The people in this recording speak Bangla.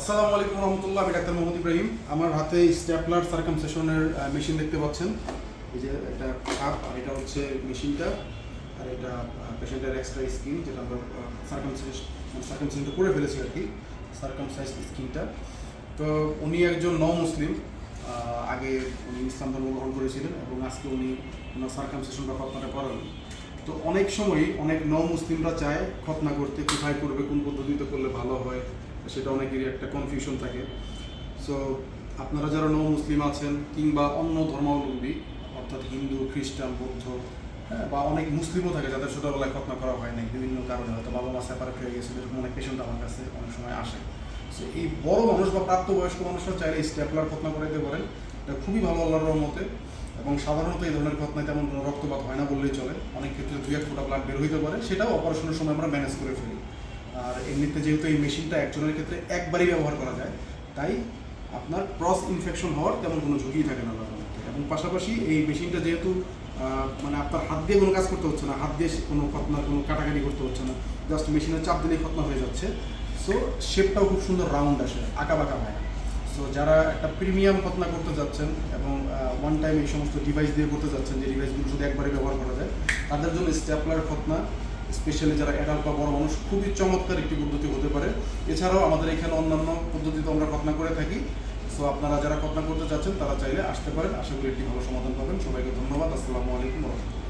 আসসালামু আলাইকুম রহমতুল্লাহ, আমি ডাক্তার মোহাম্মদ ইব্রাহিম। আমার হাতে স্ট্যাপলার সার্কামসেশনের মেশিন দেখতে পাচ্ছেন। এই যে একটা কাপ আর এটা হচ্ছে মেশিনটা, আর এটা পেশেন্টের এক্সট্রা স্কিন, যেটা আমরা সার্কামসেশন সার্কামসেশনটা করে ফেলেছি আর কি সার্কামসাইজ স্কিনটা। তো উনি একজন ন মুসলিম আগে উনি ইসলাম ধর্ম গ্রহণ করেছিলেন, এবং আজকে উনি ওনার সার্কামসেশন বা খতনাটা করালেন। তো অনেক সময়ই অনেক ন মুসলিমরা চায় খতনা করতে, কোথায় করবে, কোন হয় সেটা অনেকেরই একটা কনফিউশন থাকে। সো আপনারা যারা ন মুসলিম আছেন কিংবা অন্য ধর্মাবলম্বী অর্থাৎ হিন্দু খ্রিস্টান বৌদ্ধ হ্যাঁ, বা অনেক মুসলিমও থাকে যাদের ছোটোবেলায় খতনা করা হয় নাই বিভিন্ন কারণে হয়তো বাবা মা সেপারেট হয়ে গেছে এরকম অনেক পেশেন্ট আমার কাছে অনেক সময় আসে। সো এই বড় মানুষ বা প্রাপ্তবয়স্ক মানুষরা চাইলে স্ট্যাপলার খতনা করাইতে পারেন। এটা খুবই ভালো আল্লাহর রহমতে এবং সাধারণত এই ধরনের ঘটনায় তেমন কোনো রক্তপাত হয় না বললেই চলে। অনেক ক্ষেত্রে দুই এক ফোঁটা ব্লাড বের হইতে পারে সেটাও অপারেশনের সময় আমরা ম্যানেজ করে ফেলি। আর এমনিতে যেহেতু এই মেশিনটা একজনের ক্ষেত্রে একবারই ব্যবহার করা যায়, তাই আপনার ক্রস ইনফেকশন হওয়ার তেমন কোনো ঝুঁকি থাকে না। এবং পাশাপাশি এই মেশিনটা যেহেতু মানে আপনার হাত দিয়ে কোনো কাজ করতে হচ্ছে না, হাত দিয়ে কোনো খতনার কোনো কাটাকাটি করতে হচ্ছে না, জাস্ট মেশিনের চাপ দিলেই খতনা হয়ে যাচ্ছে সো শেপটাও খুব সুন্দর রাউন্ড আসে আঁকা বাঁকা হয় সো যারা একটা প্রিমিয়াম খতনা করতে যাচ্ছেন এবং ওয়ান টাইম এই সমস্ত ডিভাইস দিয়ে করতে যাচ্ছেন, যে ডিভাইসগুলো শুধু একবারে ব্যবহার করা যায়, তাদের জন্য স্ট্যাপলার খতনা স্পেশালি যারা অ্যাডাল্ট বা বড় মানুষ, খুবই চমৎকার একটি পদ্ধতি হতে পারে। এছাড়াও আমাদের এখানে অন্যান্য পদ্ধতিতে আমরা খতনা করে থাকি। সো আপনারা যারা খতনা করতে চাচ্ছেন, তারা চাইলে আসতে পারেন। আশা করি একটি ভালো সমাধান পাবেন। সবাইকে ধন্যবাদ। আসসালামু আলাইকুম রহমতুল্লাহ।